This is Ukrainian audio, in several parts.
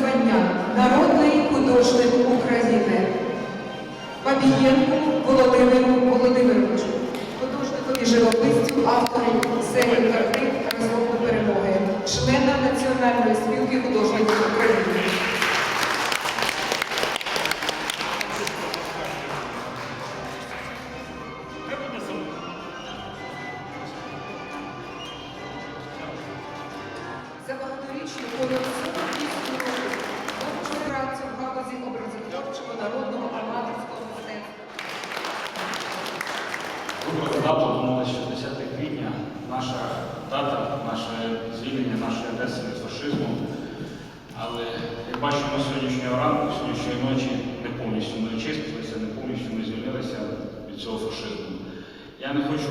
звання Народний художник України. Бабієнку Володимиру Володимировичу, художникові живописцю, автору серії картин та перемоги, члена Національної спілки художників України. Працю в галузі образотворчого народного аматорського мистецтва. Доброго дату думали 60 квітня, наша дата, наше звільнення нашої Одеси від фашизму. Але як бачимо сьогоднішнього ранку, сьогоднішньої ночі не повністю ми очистилися, не повністю ми звільнилися від цього фашизму. Я не хочу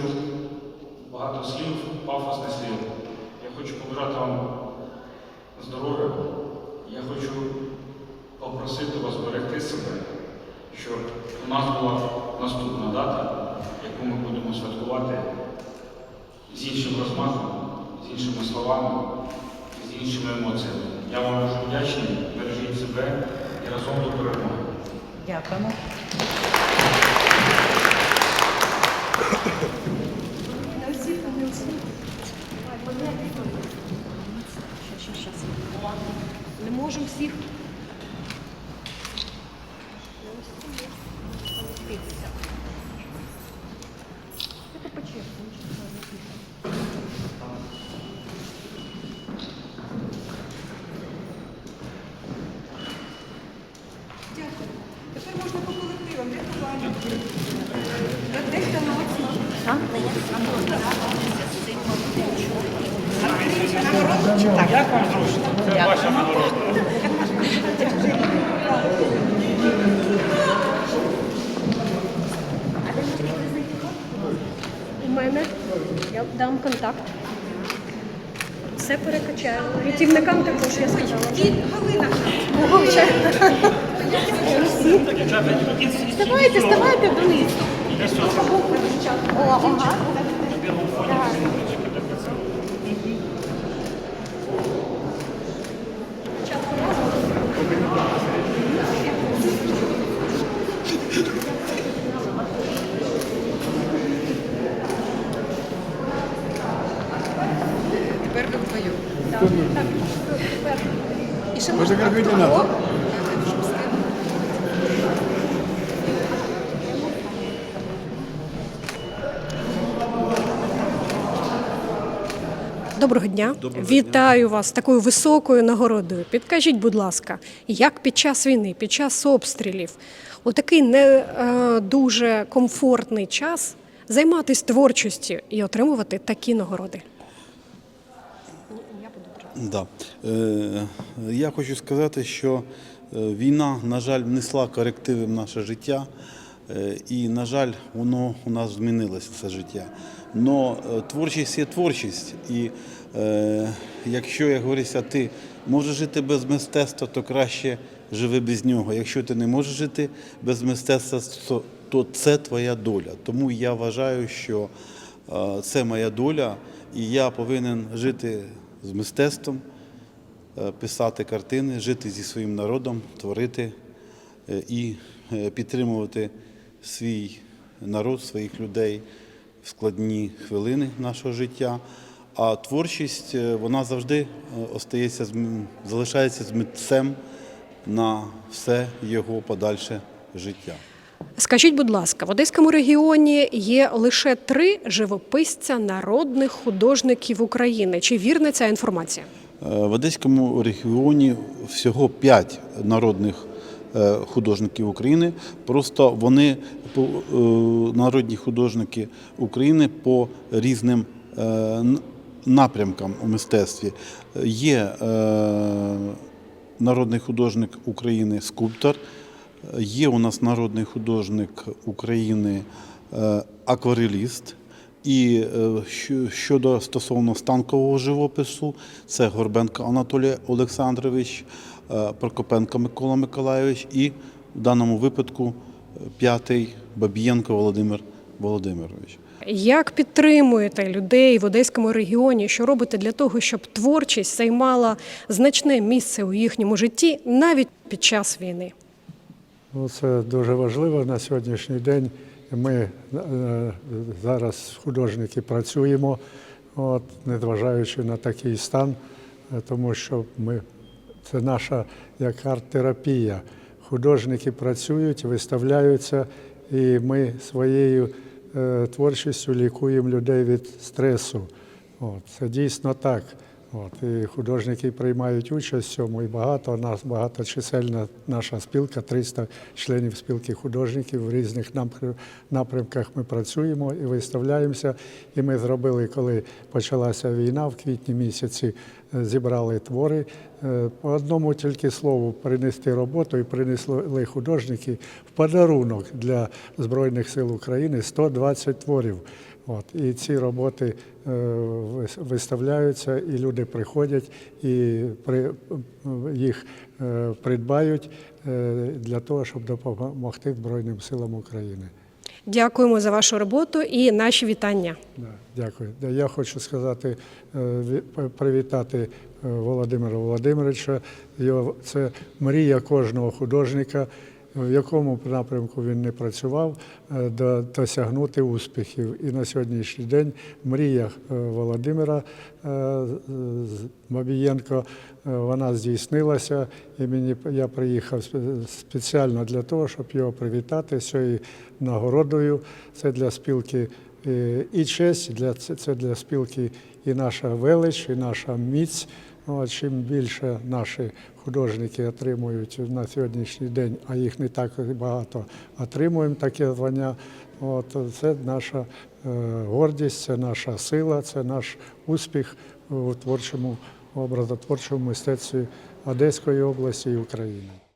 багато слів, пафосних слів. Я хочу побажати вам здоров'я. Я хочу попросити вас берегти себе, щоб у нас була наступна дата, яку ми будемо святкувати з іншим розмахом, з іншими словами, з іншими емоціями. Я вам дуже вдячний, бережіть себе і разом до перемоги. Дякуємо. Не можемо всіх. Дякую. Тепер можна по колективам рятування. Дехто молодці. Як вам зручно? Це ваша нагорода. У мене я дам контакт. Все перекачаю. Рятівникам також я сказала. Галина. Ого, вже. Ставайте. О, ага. Тепер ви вдвоєм. І ще Можно можна. Доброго дня. Вітаю вас з такою високою нагородою. Підкажіть, будь ласка, як під час війни, під час обстрілів, у такий не е, дуже комфортний час займатися творчістю і отримувати такі нагороди? Да. Е, я хочу сказати, що е, війна, на жаль, внесла корективи в наше життя, і, на жаль, воно у нас змінилося все життя. Но е, творчість є творчість, і е, якщо, як говориться, ти можеш жити без мистецтва, то краще живи без нього. Якщо ти не можеш жити без мистецтва, то, то це твоя доля. Тому я вважаю, що е, це моя доля, і я повинен жити з мистецтвом, е, писати картини, жити зі своїм народом, творити е, і е, підтримувати свій народ, своїх людей в складні хвилини нашого життя. А творчість е, вона завжди е, остається, залишається з митцем на все його подальше життя. Скажіть, будь ласка, в Одеському регіоні є лише три живописця народних художників України. Чи вірна ця інформація? Е, В Одеському регіоні всього п'ять народних художників України. Просто вони е, народні художники України по різним е, напрямкам у мистецтві. Є е, народний художник України скульптор. Є у нас народний художник України е, аквареліст. І е, щодо стосовно станкового живопису, це Горбенко Анатолій Олександрович, е, Прокопенко Микола Миколайович і в даному випадку е, п'ятий Бабієнко Володимир Володимирович. Як підтримуєте людей в Одеському регіоні? Що робите для того, щоб творчість займала значне місце у їхньому житті навіть під час війни? Ну, це дуже важливо на сьогоднішній день. Ми е, зараз художники працюємо, от, незважаючи на такий стан, е, тому що ми, це наша як арт-терапія. Художники працюють, виставляються, і ми своєю е, творчістю лікуємо людей від стресу. От, це дійсно так. От, і художники приймають участь в цьому, і багато нас багаточисельна наша спілка, 300 членів спілки художників в різних напрямках ми працюємо і виставляємося. І ми зробили, коли почалася війна в квітні місяці, зібрали твори. Е, По одному тільки слову принести роботу і принесли художники в подарунок для Збройних сил України 120 творів. От, і ці роботи е, виставляються, і люди приходять і при, їх е, придбають для того, щоб допомогти Збройним силам України. Дякуємо за вашу роботу і наші вітання. Дякую. Я хочу сказати, е, привітати е, Володимира Володимировича. Це мрія кожного художника, в якому напрямку він не працював, е, досягнути успіхів. І на сьогоднішній день мрія е, Володимира е, з- Бабієнко е, вона здійснилася. І мені я приїхав спеціально для того, щоб його привітати з цією нагородою. Це для спілки і честь для це для спілки і наша велич, і наша міць. Ну, а чим більше наші художники отримують на сьогоднішній день, а їх не так багато, отримуємо таке звання. От це наша е, гордість, це наша сила, це наш успіх у творчому образотворчому мистецтві Одеської області і України.